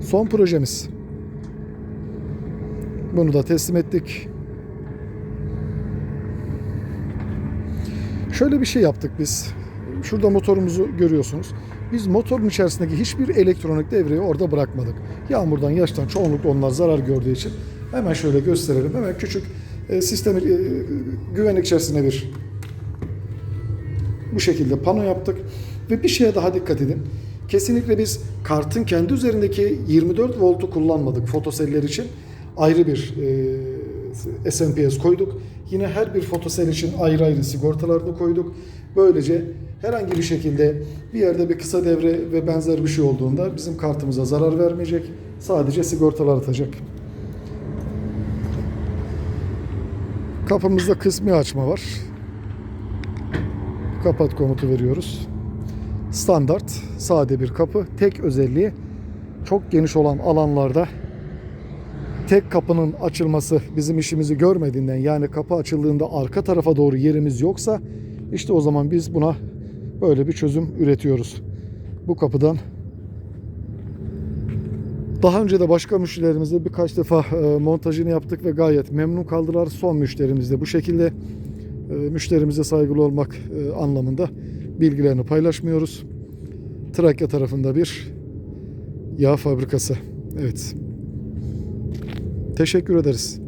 Son projemiz. Bunu da teslim ettik. Şöyle bir şey yaptık biz. Şurada motorumuzu görüyorsunuz. Biz motorun içerisindeki hiçbir elektronik devreyi orada bırakmadık. Yağmurdan, yaştan çoğunlukla onlar zarar gördüğü için hemen şöyle gösterelim. Hemen küçük e, sistemi e, güvenlik içerisinde bir bu şekilde pano yaptık. Ve bir şeye daha dikkat edin. Kesinlikle biz kartın kendi üzerindeki 24 voltu kullanmadık fotoseller için. Ayrı bir e, SMPS koyduk. Yine her bir fotosel için ayrı ayrı sigortalarını koyduk. Böylece herhangi bir şekilde bir yerde bir kısa devre ve benzer bir şey olduğunda bizim kartımıza zarar vermeyecek. Sadece sigortalar atacak. Kapımızda kısmi açma var. Kapat komutu veriyoruz. Standart, sade bir kapı. Tek özelliği çok geniş olan alanlarda tek kapının açılması bizim işimizi görmediğinden yani kapı açıldığında arka tarafa doğru yerimiz yoksa işte o zaman biz buna böyle bir çözüm üretiyoruz. Bu kapıdan daha önce de başka müşterilerimizle birkaç defa e, montajını yaptık ve gayet memnun kaldılar. Son müşterimiz de bu şekilde e, müşterimize saygılı olmak e, anlamında bilgilerini paylaşmıyoruz. Trakya tarafında bir yağ fabrikası. Evet. Teşekkür ederiz.